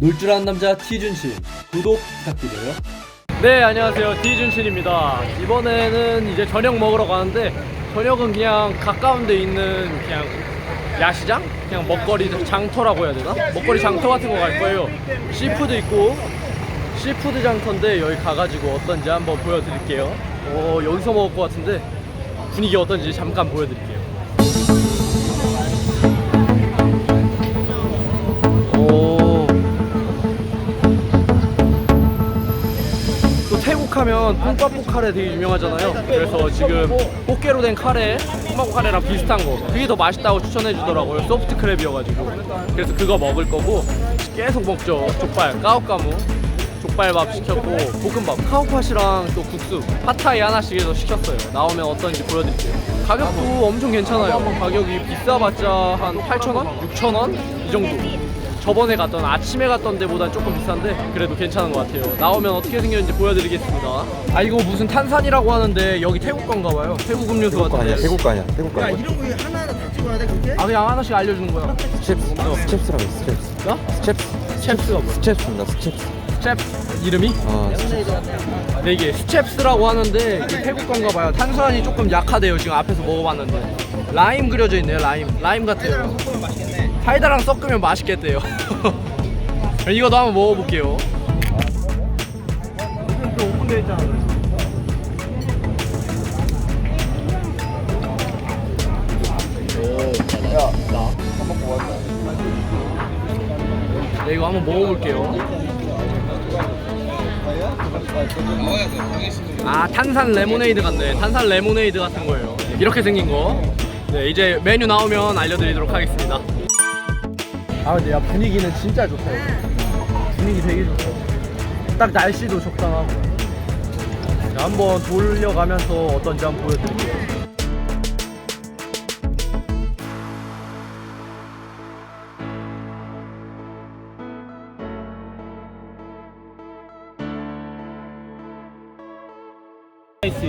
놀줄 아는 남자 티준신 구독 부탁드려요. 네 안녕하세요 티준신입니다. 이번에는 이제 저녁 먹으러 가는데 저녁은 그냥 가까운 데 있는 그냥 야시장? 그냥 먹거리 장터라고 해야 되나? 먹거리 장터 같은 거 갈 거예요. 시푸드 있고 시푸드 장터인데 여기 가가지고 어떤지 한번 보여드릴게요. 어 여기서 먹을 것 같은데 분위기 어떤지 잠깐 보여드릴게요. 또 태국 하면 뽕빠뽀 카레 되게 유명하잖아요. 그래서 지금 꽃게로 된 카레, 뽕빠뽀 카레랑 비슷한 거. 그게 더 맛있다고 추천해 주더라고요. 소프트 크랩이어가지고. 그래서 그거 먹을 거고 계속 먹죠. 족발, 까오까무. 족발밥 시켰고 볶음밥, 카오팟이랑 또 국수, 팟타이 하나씩 해서 시켰어요. 나오면 어떤지 보여드릴게요. 가격도 엄청 괜찮아요. 가격이 비싸봤자 한 8,000원? 6,000원? 이 정도. 저번에 갔던 아침에 갔던 데보다 조금 비싼데 그래도 괜찮은 것 같아요. 나오면 어떻게 생겼는지 보여드리겠습니다. 아 이거 무슨 탄산이라고 하는데 여기 태국 건가 봐요. 태국 음료수 아니야 같은데. 태국 거 아니야 태국 거 아니야 이런 거 하나하나 다 찍어야 돼 그렇게? 아 그냥 하나씩 알려주는 거야. 스텝스 스텝스라고 해 스텝스 어? 스텝스 스텝스가 뭐야? 스텝스입니다 스텝스 스텝 이름이? 어 네, 이게 스텝스라고 하는데 이게 태국 건가 봐요. 탄산이 조금 약하대요. 지금 앞에서 먹어봤는데. 라임 그려져 있네요. 라임. 라임 같아요. 사이다랑 섞으면 맛있겠대요. 이거도 한번 먹어볼게요. 또 오픈되어 있잖아. 네, 이거 한번 먹어볼게요. 아 탄산 레모네이드 같네 탄산 레모네이드 같은 거예요 이렇게 생긴 거 네, 이제 메뉴 나오면 알려드리도록 하겠습니다 아 근데 야 분위기는 진짜 좋다 분위기 되게 좋다. 딱 날씨도 적당하고. 자, 한번 돌려가면서 어떤지 한번 보여드릴게요.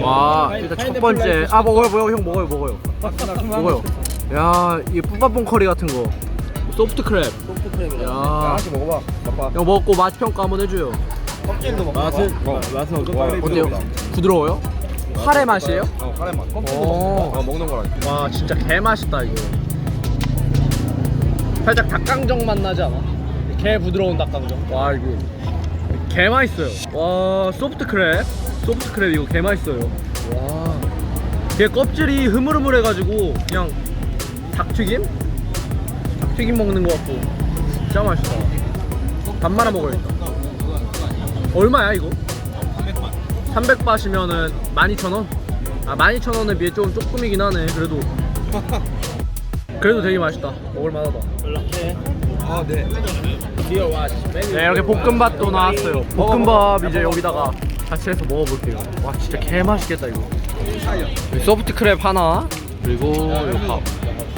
와 일단 첫 번째. 아 먹어요 먹어요. 형 먹어요 먹어요. 먹어요. 야이 뿌빠뽕 커리 같은 거 소프트 크랩. 소프트 크랩이야. 야. 하나씩 먹어봐. 맛봐 이거 먹고 맛 평가 한번 해줘요. 껍질도 먹어봐. 맛은? 어, 맛은 어떨까? 어때요? 부드러워요? 카레 맛이에요? 어 카레 맛. 껍질도 어. 먹어 어, 먹는 거라. 와 진짜 개 맛있다 이거. 살짝 닭강정 맛 나지 않아? 개 부드러운 닭강정. 와 이거. 개 맛있어요. 와 소프트 크랩. 소프트 크랩 이거 개 맛있어요. 와 걔 껍질이 흐물흐물해가지고 그냥 닭튀김? 닭튀김 먹는 것 같고. 진짜 맛있다. 밥 말아 먹어야겠다. 얼마야 이거? 300바시면은 12,000원? 아 12,000원에 비해 좀 조금이긴 하네 그래도. 그래도 되게 맛있다. 먹을만하다. 연락해. 아네. 네 이렇게 볶음밥도 나왔어요. 볶음밥 이제 여기다가 같이 해서 먹어볼게요. 와 진짜 개 맛있겠다 이거. 소프트 크랩 하나 그리고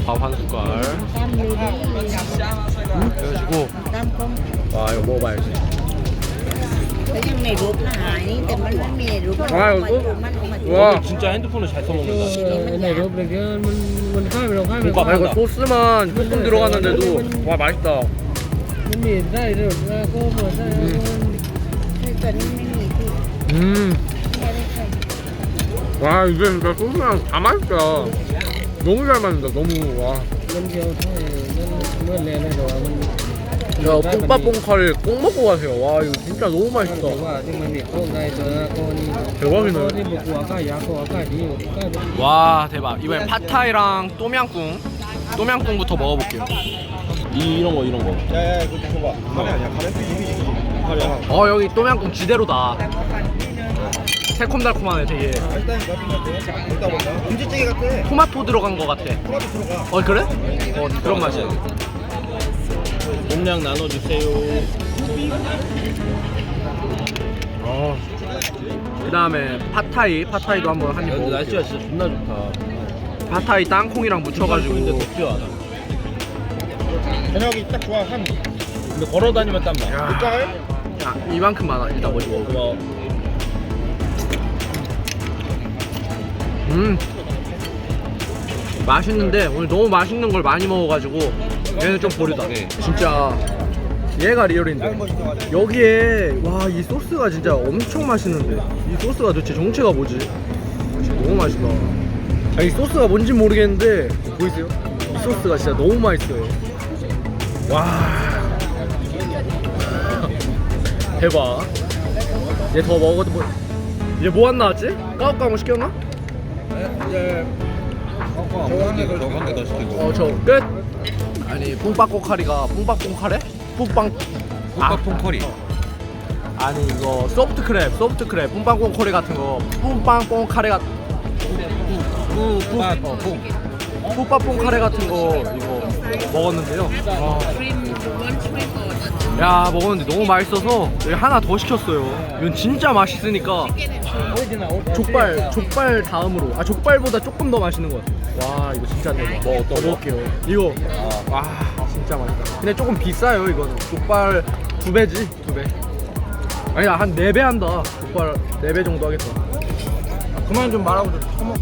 밥한 숟갈 음? 그래가지고 와 이거 먹어봐야지 와 진짜 핸드폰을 잘 써먹는다. 아 이거 소스만 조금 들어갔는데도 와 맛있다 음 không 와 이게 진짜 소스랑 다 맛있다 너무 잘 맞는다 너무 와 야, 뽕빠뽕카를 꼭 먹고 가세요. 와, 이거 진짜 너무 맛있다. 대박이네. 와, 대박. 이번엔 팟타이랑 똠양꿍. 똠양꿍부터 먹어볼게요. 이, 이런 거, 이런 거. 야야 이거 줘봐 카레 아니야 카레 카레야 어, 여기 똠양꿍 지대로다. 새콤달콤하네, 되게. 일단 거 먹다 김치찌개 같아 토마토 들어간 것 같아. 토마토 들어가 어, 그래? 어, 그런 맛이야. 용량 나눠주세요. 어. 그 다음에 팟타이. 팟타이도 한번 한입 근데 날씨가 먹어볼게요. 진짜 존나 좋다. 팟타이 땅콩이랑 근데 묻혀가지고. 덥지도 않아. 저녁이 딱 좋아 한 근데 걸어 다니면 땀 나. 국가에 야 이만큼 많아 일단 먼저 먹어 고마워. 음. 맛있는데 오늘 너무 맛있는 걸 많이 먹어가지고 얘는 좀 보류다. 진짜 얘가 리얼인데. 여기에 와 이 소스가 진짜 엄청 맛있는데. 이 소스가 도대체 정체가 뭐지? 진짜 너무 맛있다. 아니 소스가 뭔진 모르겠는데 보이세요? 이 소스가 진짜 너무 맛있어요. 와. 대박. 얘 더 먹어도 뭐 얘 뭐 안 나왔지? 까옥까옥 시켰나? 저거 한개 더, 저거 한개 더 시키고 어 저 끝? 아니 뿡빠꼬카리가 뿡빠뽕카레? 뿡빵 아, 뽕커리 아니 이거 소프트 크랩 소프트 크랩 뿡빵뽕 커리 같은 거 뿡빵뽕 카레 같은 뿌뿌뿌 뿌빠뽕 카레 같은 거 이거 먹었는데요 와. 야 먹었는데 너무 맛있어서 여기 하나 더 시켰어요. 이건 진짜 맛있으니까 족발 족발 다음으로. 아 족발보다 조금 더 맛있는 것 같아 와 이거 진짜 대박 뭐 어떤 먹을게요. 이거. 와 진짜 맛있다. 근데 조금 비싸요 이거는. 족발 두 배지? 두배. 아니 한네 배 한다. 족발 네 배 정도 하겠다. 아, 그만 좀 말하고 좀 처먹